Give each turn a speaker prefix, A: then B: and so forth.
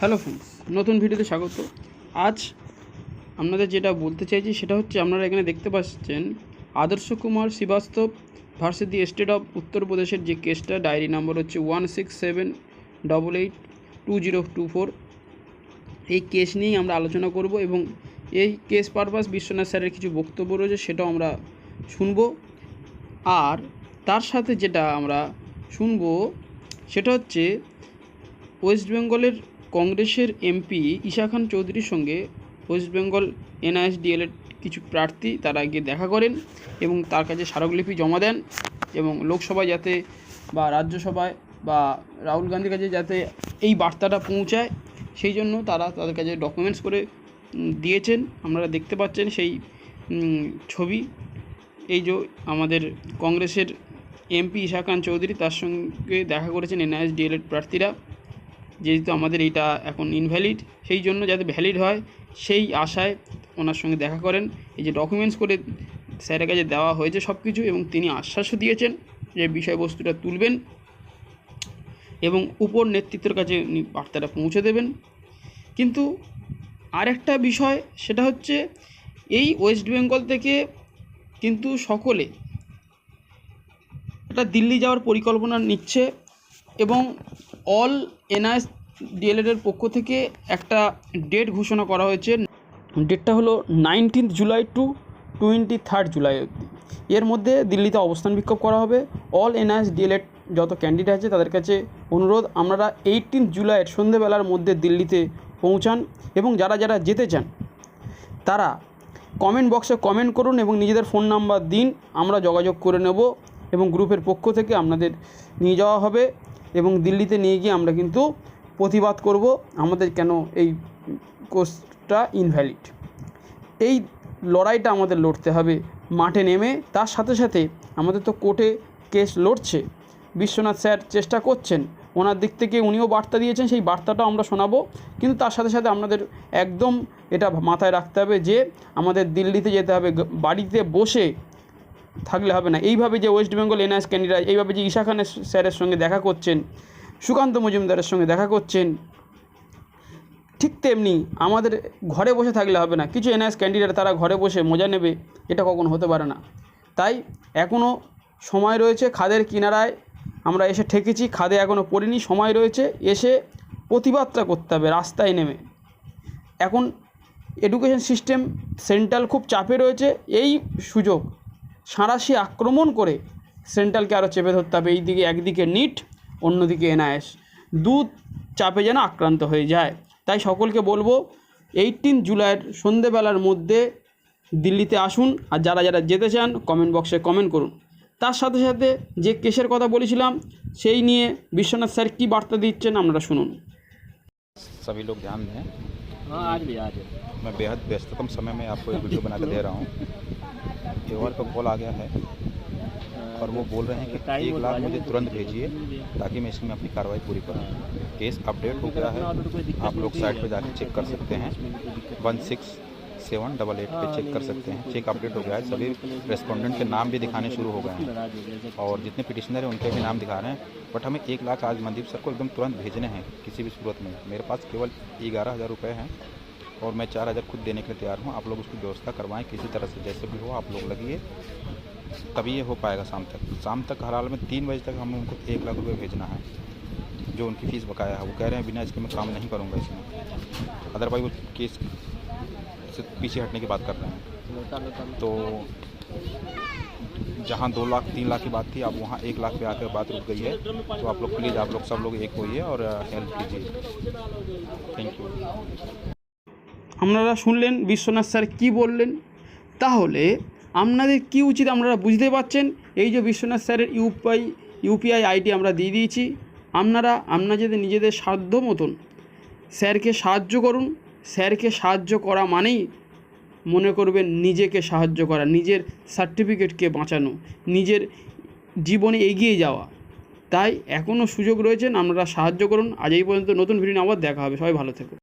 A: Hello friends, নতুন ভিডিওতে স্বাগত। আজ আপনাদের যেটা বলতে চাইছি সেটা হচ্ছে আপনারা এখানে দেখতে পাচ্ছেন Adarsh Kumar Srivastava versus the state of উত্তরপ্রদেশের যে কেসটা, ডায়েরি নাম্বার হচ্ছে one six seven double eight two zero two four. এই কেস নিয়েই আমরা আলোচনা করব এবং এই কেস পারপাস বিশ্বনাথ স্যারের কিছু বক্তব্য রয়েছে সেটাও আমরা শুনব। আর তার সাথে যেটা আমরা শুনব সেটা হচ্ছে ওয়েস্ট বেঙ্গলের কংগ্রেসের এমপি ঈশা খান চৌধুরীর সঙ্গে ওয়েস্ট বেঙ্গল এনআইএসডিএলের কিছু প্রার্থী তারা গিয়ে দেখা করেন এবং তার কাছে স্মারকলিপি জমা দেন এবং লোকসভায় যাতে বা রাজ্যসভায় বা রাহুল গান্ধীর কাছে যাতে এই বার্তাটা পৌঁছায়, সেই জন্য তারা তাদের কাছে ডকুমেন্টস করে দিয়েছেন। আপনারা দেখতে পাচ্ছেন সেই ছবি। এই যে আমাদের কংগ্রেসের এমপি ঈশা খান চৌধুরী তার সঙ্গে দেখা করেছেন এনআইএসডিএলের প্রার্থীরা। যেহেতু আমাদের এইটা এখন ইনভ্যালিড সেই জন্য যাতে ভ্যালিড হয়, সেই আশায় ওনার সঙ্গে দেখা করেন। এই যে ডকুমেন্টস করে স্যারের কাছে দেওয়া হয়েছে সব কিছু এবং তিনি আশ্বাসও দিয়েছেন যে বিষয়বস্তুটা তুলবেন এবং উপর নেতৃত্বের কাছে উনি বার্তাটা পৌঁছে দেবেন। কিন্তু আরেকটা বিষয়, সেটা হচ্ছে এই ওয়েস্ট বেঙ্গল থেকে কিন্তু সকলে একটা দিল্লি যাওয়ার পরিকল্পনা নিচ্ছে এবং অল এনআইএস ডিএলএডের পক্ষ থেকে একটা ডেট ঘোষণা করা হয়েছে। ডেটটা হলো nineteenth July to twenty third July অবধি। এর মধ্যে দিল্লিতে অবস্থান বিক্ষোভ করা হবে। অল এনআইএস ডিএলএড যত ক্যান্ডিডেট আছে তাদের কাছে অনুরোধ, আপনারা এইটিন্থ জুলাইয়ের সন্ধেবেলার মধ্যে দিল্লিতে পৌঁছান এবং যারা যারা যেতে চান, তারা কমেন্ট বক্সে কমেন্ট করুন এবং নিজেদের ফোন নাম্বার দিন, আমরা যোগাযোগ করে নেব এবং গ্রুপের পক্ষ থেকে আপনাদের নিয়ে যাওয়া হবে। এবং দিল্লিতে নিয়ে গিয়ে আমরা কিন্তু প্রতিবাদ করব আমাদের কেন এই কোর্সটা ইনভ্যালিড এই লড়াইটা আমাদের লড়তে হবে, মাঠে নেমে। তার সাথে সাথে আমাদের তো কোর্টে কেস লড়ছে। বিশ্বনাথ স্যার চেষ্টা করছেন, ওনার দিক থেকে উনিও বার্তা দিয়েছেন, সেই বার্তাটাও আমরা শোনাবো। কিন্তু তার সাথে সাথে আমাদের একদম এটা মাথায় রাখতে হবে যে, আমাদের দিল্লিতে যেতে হবে, বাড়িতে বসে থাকলে হবে না। এইভাবে যে ওয়েস্ট বেঙ্গল এনআইএস ক্যান্ডিডেট এইভাবে যে ঈশা খানের স্যারের সঙ্গে দেখা করছেন, সুকান্ত মজুমদারের সঙ্গে দেখা করছেন, ঠিক তেমনি আমাদের ঘরে বসে থাকলে হবে না। কিছু এনআইএস ক্যান্ডিডেট তারা ঘরে বসে মজা নেবে, এটা কখনো হতে পারে না। তাই এখনও সময় রয়েছে খাদের কিনারায়, আমরা এসে ঠেকেছি, খাদে এখনও পড়িনি, সময় রয়েছে এসে প্রতিবাদটা করতে হবে, রাস্তায় নেমে। এখন এডুকেশন সিস্টেম সেন্ট্রাল খুব চাপে রয়েছে, এই সুযোগ। সাঁড়াশি আক্রমণ করে সেন্ট্রালকে আরও চেপে ধরতে হবে এইদিকে একদিকে নিট অন্যদিকে এনআইএস দু চাপে যেন আক্রান্ত হয়ে যায় তাই সকলকে বলবো এইটিন জুলাইয়ের সন্ধেবেলার মধ্যে দিল্লিতে আসুন আর যারা যারা যেতে চান কমেন্ট বক্সে কমেন্ট করুন তার সাথে সাথে যে কেসের কথা বলেছিলাম সেই নিয়ে বিশ্বনাথ স্যার কী বার্তা দিচ্ছেন আপনারা শুনুন
B: सभी लोग ध्यान दें
C: हाँ आज भी आज
B: मैं बेहद व्यस्ततम समय में आपको एक वीडियो बना कर दे रहा हूँ त्योहार का कॉल आ गया है। और वो बोल रहे हैं कि एक लाख मुझे
C: तो
B: तुरंत भेजिए ताकि मैं इसमें अपनी कार्रवाई पूरी करूँ। केस अपडेट हो गया है। आप लोग साइट
C: पर
B: पे जाकर चेक कर सकते हैं। One six seven double eight पर चेक कर सकते हैं। चेक अपडेट हो गया है। सभी रेस्पोंडेंट के नाम भी दिखाने शुरू हो गए हैं।
C: हो
B: और जितने पिटिशनर हैं उनके भी नाम दिखा रहे हैं। बट हमें एक लाख आज मनदीप सर को एकदम तुरंत भेजने हैं किसी भी सूरत में। मेरे पास केवल ग्यारह हज़ार रुपये हैं। और मैं चार हज़ार खुद देने के लिए तैयार हूँ। आप लोग उसकी व्यवस्था करवाएँ, किसी तरह से जैसे भी हो, आप लोग लगिए। तभी ये हो पाएगा शाम तक। शाम तक हर हाल में तीन बजे तक हम उनको एक लाख रुपये भेजना है, जो उनकी फ़ीस बकाया है। वो कह रहे हैं, बिना इसके मैं काम नहीं करूँगा इसमें। अदरवाइज़ वो केस से पीछे हटने की बात कर रहे हैं। तो जहाँ दो लाख, तीन लाख की बात थी, अब वहाँ एक लाख पे आकर बात रुक गई है। तो आप लोग प्लीज़, आप लोग सब लोग एक होइए और हेल्प कीजिए। Thank you.
A: আপনারা শুনলেন বিশ্বনাথ স্যার কী বললেন? তাহলে আপনাদের কী উচিত আপনারা বুঝতে পারছেন? এই যে বিশ্বনাথ স্যারের ইউপিআই ইউপিআই আইডি আমরা দিয়ে দিয়েছি। আপনারা আপনাদের নিজেদের সাধ্য মতন স্যারকে সাহায্য করুন। স্যারকে সাহায্য করা মানেই মনে করবেন নিজেকে সাহায্য করা, নিজের সার্টিফিকেটকে বাঁচানো, নিজের জীবনে এগিয়ে যাওয়া। তাই এখনও সুযোগ রয়েছেন আপনারা সাহায্য করুন। আজ এই পর্যন্ত নতুন ভিডিও আবার দেখা হবে। সবাই ভালো থেকো।